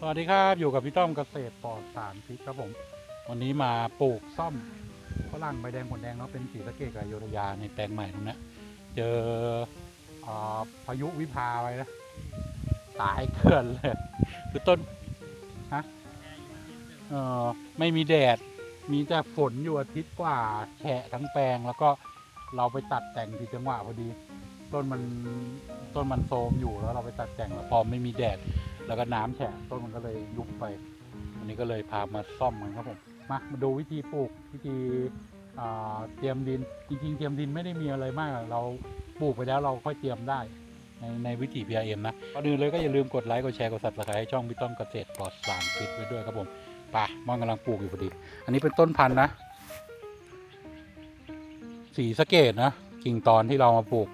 สวัสดีครับอยู่กับพี่ต้อมเกษตรปลอดสารพิษครับผม วันนี้มาปลูกซ่อมฝรั่งใบแดงผลแดงเนาะเป็นสีสะเกดกับอโยธยาในแปลงใหม่ตรงนี้เจอพายุวิภาไปนะตายเกลื่อนเลยคือต้นฮะเออไม่มีแดดมีแต่ฝนอยู่อาทิตย์กว่าแฉะทั้งแปลงแล้วก็เราไปตัดแต่งที่จังหวะพอดี ต้นมันต้นมันโทรมอยู่แล้วเราไปตัดแต่งแล้วพอไม่มีแดด แล้วก็น้ำแฉะต้นมันก็เลยยุบไป วันนี้ก็เลยพามาซ่อมมันครับผม มามาดูวิธีปลูกวิธีเตรียมดินจริงๆเตรียมดินไม่ได้มีอะไรมาก เราปลูกไปแล้วเราค่อยเตรียมได้ในในวิธี PRM นะก่อนอื่นเลยก็อย่าลืมกดไลค์กดแชร์กด subscribe ให้ช่องพี่ต้อมเกษตรปลอดสารพิษไว้ด้วยครับผมไป่ะมอนกำลังปลูกอยู่พอดี อันนี้เป็นต้นพันธุ์นะ สีสะเกตนะกิ่งตอนที่เรามาปลูก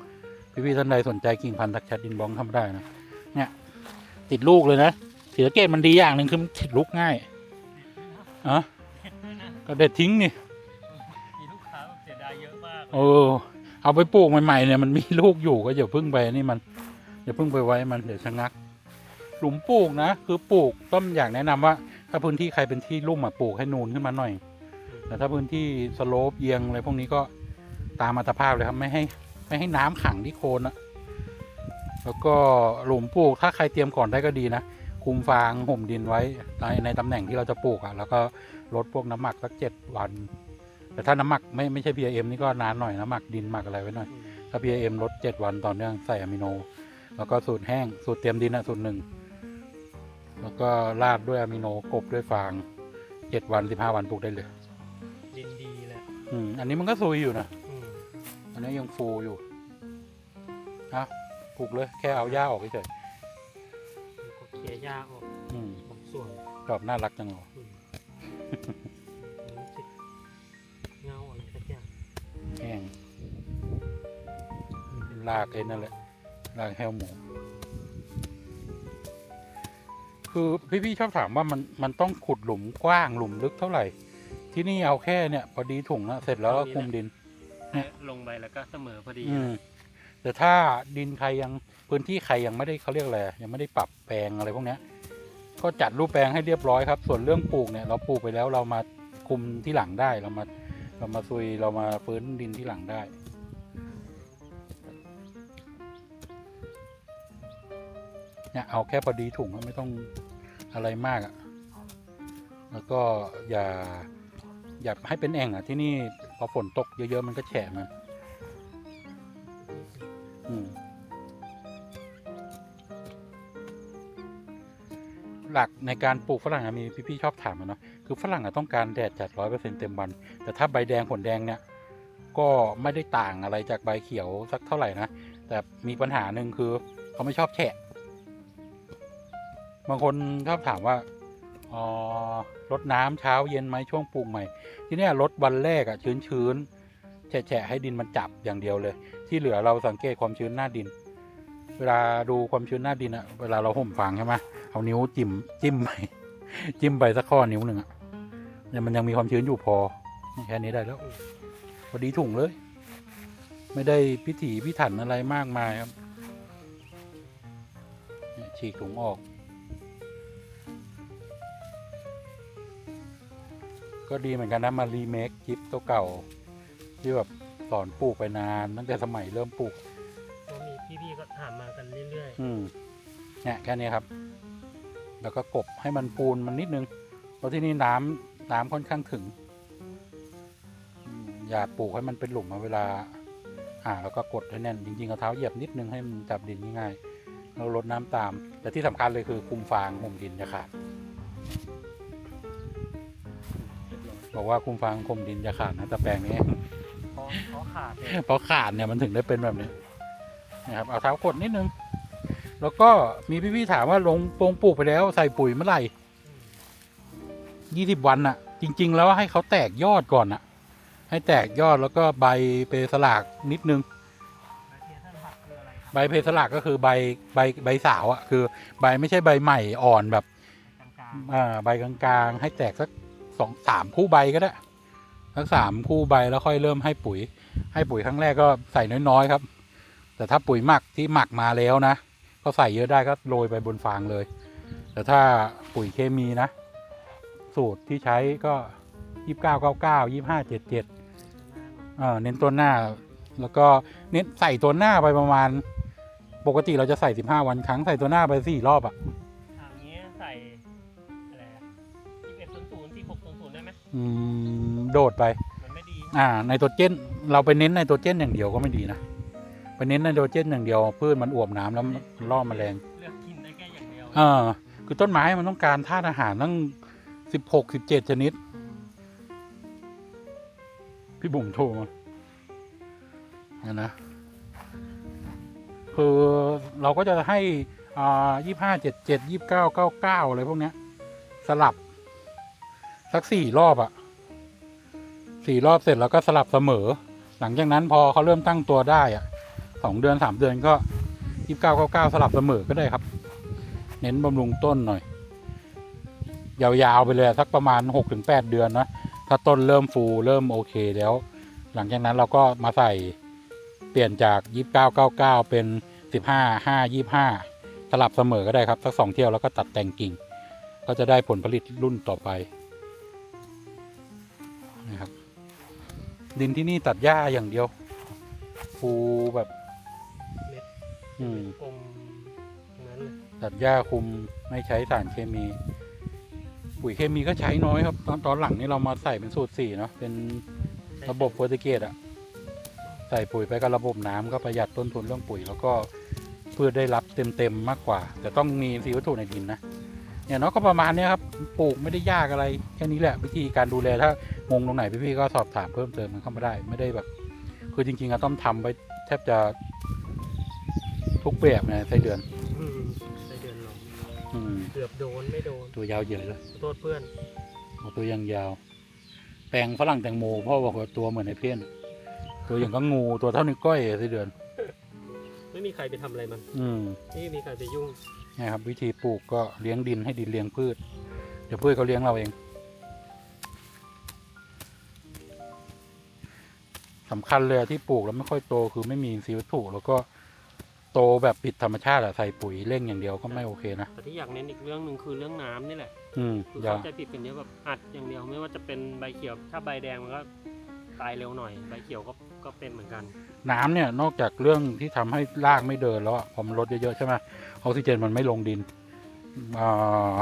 พี่ๆท่านใดสนใจกิ่งพันธุ์ทักแชทดินบ้องทำได้นะเนี่ย ติดลูกเลยนะสีสะเกตมันดีอย่างหนึ่งคือมันติดลูกง่ายอะก็เด็ดทิ้งนี่มีลูกค้าเสียดายเยอะมากเออเอาไปปลูกใหม่ๆเนี่ยมันมีลูกอยู่ก็อย่าเพิ่งไปนี่มันอย่าเพิ่งไปไว้มันเดี๋ยวชะงัก หลุมปลูกนะคือปลูกต้นอยากแนะนำว่า ถ้าพื้นที่ใครเป็นที่ลุ่มอะปลูกให้นูนขึ้นมาหน่อย แต่ถ้าพื้นที่สโลปเอียงอะไรพวกนี้ก็ตามอัตภาพเลยครับไม่ให้ไม่ให้น้ำขังที่โคนอะ แล้วก็หลุมปลูกถ้าใครเตรียมก่อนได้ก็ดีนะคุมฟางห่มดินไว้ในในตำแหน่งที่เราจะปลูกอะแล้วก็ลดพวกน้ำหมักสักเจ็ดวัน แต่ถ้าน้ำหมักไม่ไม่ใช่ PRM นี่ก็นานหน่อยน้ำหมักดินหมักอะไรไว้หน่อยถ้า PRM ลดเจ็ดวันต่อเนื่องใส่อะมิโน แล้วก็สูตรแห้งสูตรเตรียมดินอะสูตรหนึ่งแล้วก็ราดด้วยอะมิโนกบด้วยฟางเจ็ดวันสิบห้าวันปลูกได้เลยดินดีแหละอืมอันนี้มันก็ซุยอยู่นะอืมอันนี้ยังฟูอยู่ฮะ ปลูกเลยแค่เอาหญ้าออกเฉยก็เคลียร์หญ้าออกๆอืมบางส่วนดอกน่ารักจังเลยอืมรู้สึกเงาอะไรสักอย่างแห้งลากไอ้นั่นแหละลากแฮวหมู คือพี่ๆชอบถามว่ามันมันต้องขุดหลุมกว้างหลุมลึกเท่าไหร่ ที่นี่เอาแค่เนี่ย พอดีถุงนะเสร็จแล้วก็คลุมดินเนี่ยลงไปแล้วก็เสมอพอดีอืม แต่ถ้าดินใครยังพื้นที่ใครยังไม่ได้เขาเรียกอะไรยังไม่ได้ปรับแปลงอะไรพวกนี้ก็จัดรูปแปลงให้เรียบร้อยครับ ส่วนเรื่องปลูกเนี่ยเราปลูกไปแล้วเรามาคุมที่หลังได้เรามาเรามาซุยเรามาฟื้นดินที่หลังได้เนี่ยเอาแค่พอดีถุงอะไม่ต้องอะไรมากอะ่ะ แล้วก็อย่าอย่าให้เป็นแอ่งอะ่ะที่นี่พอฝนตกเยอะๆมันก็แฉะมัน หลักในการปลูกฝรั่งอะมีพี่ๆชอบถามอะเนาะคือฝรั่งอะต้องการแดดจัดร้อยเปอร์เซ็นต์เต็มวัน แต่ถ้าใบแดงผลแดงเนี่ย ก็ไม่ได้ต่างอะไรจากใบเขียวสักเท่าไหร่นะ แต่มีปัญหาหนึ่งคือเขาไม่ชอบแฉะ บางคนชอบถามว่าอ๋อรดน้ำเช้าเย็นไหมช่วงปลูกใหม่ ที่นี่รดวันแรกอะชื้นๆแฉะให้ดินมันจับอย่างเดียวเลย ที่เหลือเราสังเกตความชื้นหน้าดิน เวลาดูความชื้นหน้าดินอะเวลาเราห่มฟางใช่ไหมเอานิ้วจิ้มจิ้มไปจิ้มไปสักข้อนิ้วหนึ่งอะเนี่ยมันยังมีความชื้นอยู่พอแค่นี้ได้แล้วพอดีถุงเลย ไม่ได้พิถีพิถันอะไรมากมายครับฉีกถุงออกก็ดีเหมือนกันนะมารีเมคคลิปตัวเก่าที่แบบ สอนปลูกไปนานตั้งแต่สมัยเริ่มปลูก ก็มีพี่ๆก็ถามมากันเรื่อยอืมเนี่ยแค่นี้ครับ แล้วก็กบให้มันปูนมันนิดนึงเพราะที่นี่น้ำน้ำค่อนข้างถึงอืมอย่าปลูกให้มันเป็นหลุมอะเวลา อ่า แล้วก็กดให้แน่นจริงๆเอาเท้าเหยียบนิดนึงให้มันจับดินง่ายๆแล้วลดน้ำตาม แต่ที่สำคัญเลยคือคุมฟางห่มดินจะขาดบอกว่าคุมฟางคุมดินจะขาดนะแต่แปลงนี้ๆ เพราะเพราะขาดเลยเพราะขาดเนี่ยมันถึงได้เป็นแบบนี้นะครับเอาเท้ากดนิดนึง แล้วก็มีพี่ๆถามว่าลงปงปลูกไปแล้วใส่ปุ๋ยเมื่อไหร่ยี่สิบวันน่ะจริง ๆ แล้วให้เขาแตกยอดก่อนน่ะให้แตกยอดแล้วก็ใบเปสลากนิดนึงแล้วเทียท่านผักคืออะไรครับใบเพสลากก็คือใบใบใบสาวอะคือ ใบไม่ใช่ใบใหม่อ่อนแบบกลางอ่าใบกลางๆ ให้แตกสักสองสามคู่ใบก็ได้ สักสามคู่ใบแล้วค่อยเริ่มให้ปุ๋ย ให้ปุ๋ยครั้งแรกก็ใส่น้อยๆครับ แต่ถ้าปุ๋ยหมักที่หมักมาแล้วนะ ก็ใส่เยอะได้ก็โรยไปบนฟางเลย แต่ถ้าปุ๋ยเคมีนะ สูตรที่ใช้ก็ยี่สิบเก้าเก้าเก้ายี่ห้าเจ็ดเจ็ดเออเน้นตัวหน้า แล้วก็เน้นใส่ตัวหน้าไปประมาณ ปกติเราจะใส่สิบห้าวันครั้งใส่ตัวหน้าไปสี่รอบอะทางนี้ใส่อะไรยี่สิบเอ็ดศูนย์ศูนย์สี่หกศูนย์ศูนย์ได้ไหมอืม โดดไปมันไม่ดีอ่าไนโตรเจนเราไปเน้นไนโตรเจนอย่างเดียวก็ไม่ดีนะไปเน้นไนโตรเจนอย่างเดียวพืชมันอวบน้ำแล้วมันล่อแมลงเลือกกินได้แค่อย่างเดียวเออคือต้นไม้มันต้องการธาตุอาหารตั้งสิบหกสิบเจ็ดชนิด พี่บุ๋มโทรมาเนี่ยนะคือเราก็จะให้อ่ายี่ห้าเจ็ดเจ็ดยี่บเก้าเก้าเก้าอะไรพวกเนี้ย สลับ สักสี่รอบอะ สี่รอบเสร็จแล้วก็สลับเสมอ หลังจากนั้นพอเขาเริ่มตั้งตัวได้อะสองเดือนสามเดือนก็ยี่บเก้าเก้าเก้าสลับเสมอก็ได้ครับ เน้นบำรุงต้นหน่อย ยาวๆไปเลยสักประมาณหกถึงแปดเดือนนะถ้าต้นเริ่มฟูเริ่มโอเคแล้ว หลังจากนั้นเราก็มาใส่เปลี่ยนจากยี่สิบเก้าเก้าเก้าเป็นสิบห้าห้ายี่ห้าสลับเสมอก็ได้ครับสักสองเที่ยวแล้วก็ตัดแต่งกิ่ง ก็จะได้ผลผลิตรุ่นต่อไปนะครับ ดินที่นี่ตัดหญ้าอย่างเดียวฟูแบบเม็ดอืมกลมทั้งนั้นเลยตัดหญ้าคุมไม่ใช้สารเคมี ปุ๋ยเคมีก็ใช้น้อยครับ ตอนตอนหลังนี่เรามาใส่เป็นสูตรสี่เนาะเป็นระบบโปรตุเกสอะใส่ปุ๋ยไปกับระบบน้ำก็ประหยัดต้นทุนเรื่องปุ๋ย แล้วก็พืชได้รับเต็มๆมากกว่า แต่ต้องมีสีวัตถุในดินนะ เนี่ยเนาะก็ประมาณเนี้ยครับปลูกไม่ได้ยากอะไรแค่นี้แหละวิธีการดูแลถ้างงตรงไหนพี่ๆก็สอบถามเพิ่มเติมมันเข้ามาได้ ไม่ได้แบบ คือจริงๆอะต้องทำไปแทบจะทุกแบบนะไส้เดือนอืมใส่เดือนลงอืมเกือบโดนไม่โดนตัวยาวเหยินเลยขอโทษเพื่อนโอ้ตัวยังยาว แปลงฝรั่งแตงโมพ่อบอกว่าตัวเหมือนไอ้เพี้ยนตัวอย่างก็งูตัวเท่านิ้วก้อยอะสิเดือน ไม่มีใครไปทำอะไรมัน อืมไม่มีใครไปยุ่ง นี่ครับ วิธีปลูกก็เลี้ยงดินให้ดินเลี้ยงพืช เดี๋ยวพืชเขาเลี้ยงเราเองสำคัญเลยอะที่ปลูกแล้วไม่ค่อยโตคือไม่มีอินทรีย์วัตถุแล้วก็โตแบบผิดธรรมชาติอะใส่ปุ๋ยเร่งอย่างเดียวก็ไม่โอเคนะแต่ที่อยากเน้นอีกเรื่องหนึ่งคือเรื่องน้ำนี่แหละ อืมคืออย่าเข้าใจผิดกันเยอะแบบอัดอย่างเดียวไม่ว่าจะเป็นใบเขียวถ้าใบแดงมันก็ ตายเร็วหน่อยใบเขียวก็ก็เป็นเหมือนกัน น้ำเนี่ยนอกจากเรื่องที่ทำให้รากไม่เดินแล้วอะพอมันลดเยอะๆใช่ไหมออกซิเจนมันไม่ลงดินอ่า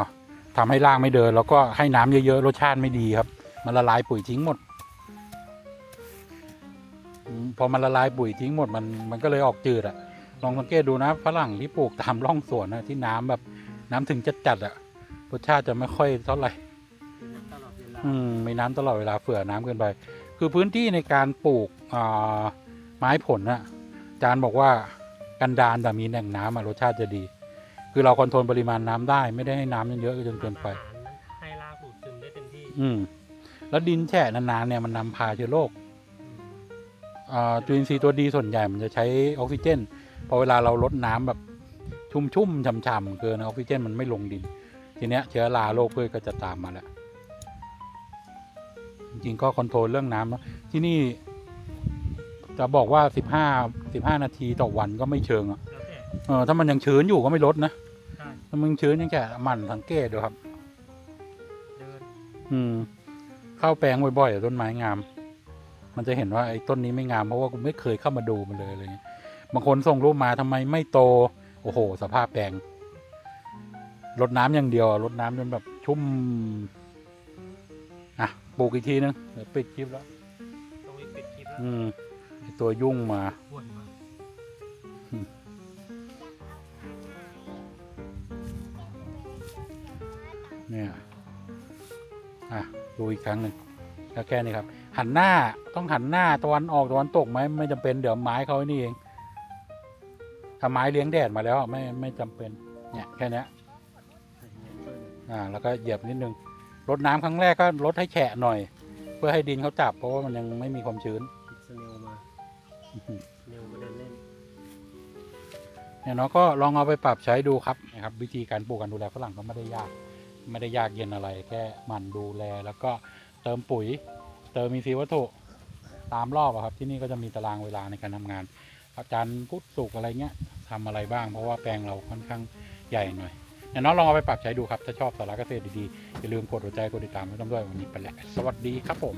ทำให้รากไม่เดิน แล้วก็ให้น้ำเยอะๆรสชาติไม่ดีครับ มันละลายปุ๋ยทิ้งหมดอืมพอมันละลายปุ๋ยทิ้งหมดมันมันก็เลยออกจืดอะลองสังเกตดูนะฝรั่งที่ปลูกตามร่องสวนนะที่น้ำแบบน้ำถึงจัดๆอะรสชาติจะไม่ค่อยเท่าไหร่ ตลอดเวลา อืมมีน้ำตลอดเวลาเฟื่อน้ำเกินไป คือพื้นที่ในการปลูกอ่าไม้ผลนะอาจารย์บอกว่ากันดานแต่มีแหล่งน้ำอะรสชาติจะดี คือเราคอนโทรลปริมาณน้ำได้ไม่ได้ให้น้ำเยอะจนเกินไปอาหารนั้นให้รากดูดซึมได้เต็มที่ อืม แล้วดินแฉะนานๆเนี่ยมันนำพาเชื้อโรคอืมอ่าจุลินทรีย์ตัวดีส่วนใหญ่มันจะใช้ออกซิเจน พอเวลาเราลดน้ำแบบชุ่มๆฉ่ำๆเกินออกซิเจนมันไม่ลงดิน ทีเนี้ยเชื้อราโรคพืชก็จะตามมาแล้ว จริงๆก็คอนโทรลเรื่องน้ำเนอะที่นี่ จะบอกว่าสิบห้าสิบห้านาทีต่อวันก็ไม่เชิงอะแล้วแต่เออถ้ามันยังชื้นอยู่ก็ไม่ลดนะใช่ถ้ามันชื้นยังแค่หมั่นสังเกตดูครับเดินอืมเข้าแปลงบ่อยๆอะต้นไม้งาม มันจะเห็นว่าไอ้ต้นนี้ไม่งามเพราะว่ากูไม่เคยเข้ามาดูมันเลยอะไรเงี้ยบางคนส่งรูปมาทำไมไม่โต โอ้โห สภาพแปลงรดน้ำอย่างเดียวอะรดน้ำจนแบบชุ่มอะ ปลูกอีกทีนึงเดี๋ยวปิดคลิปแล้วต้องรีบปิดคลิปแล้วอืมไอ้ตัวยุ่งมาปวดมาเนี่ย อะ ดูอีกครั้งหนึ่งก็แค่นี้ครับ หันหน้า ต้องหันหน้าตะวันออกตะวันตกไหมไม่จำเป็นเดี๋ยวไม้เขาไอ้นี่เองถ้าไม้เลี้ยงแดดมาแล้ว ไม่ไม่จำเป็น เนี่ยแค่เนี้ย อ่า แล้วก็เหยียบนิดนึง รดน้ำครั้งแรกก็ลดให้แฉะหน่อย เพื่อให้ดินเขาจับ เพราะว่ามันยังไม่มีความชื้นสเนลมาสเนลมาเดินเล่นเนี่ยเนาะก็ลองเอาไปปรับใช้ดูครับนะครับวิธีการปลูกการดูแลฝรั่งก็ไม่ได้ยาก ไม่ได้ยากเย็นอะไร แค่หมันดูแล แล้วก็เติมปุ๋ย เติมมีซีย์วัตถุตามรอบอะครับ ที่นี่ก็จะมีตารางเวลาในการทำงานอาจารย์พุธสุกร์อะไรเงี้ยทำอะไรบ้าง เพราะว่าแปลงเราค่อนข้างใหญ่หน่อย อย่างน้องลองเอาไปปรับใช้ดูครับ ถ้าชอบสาระเกษตรดีๆ อย่าลืมกดหัวใจกดติดตามไว้ต้องด้วยวันนี้ไปแล้วสวัสดีครับผม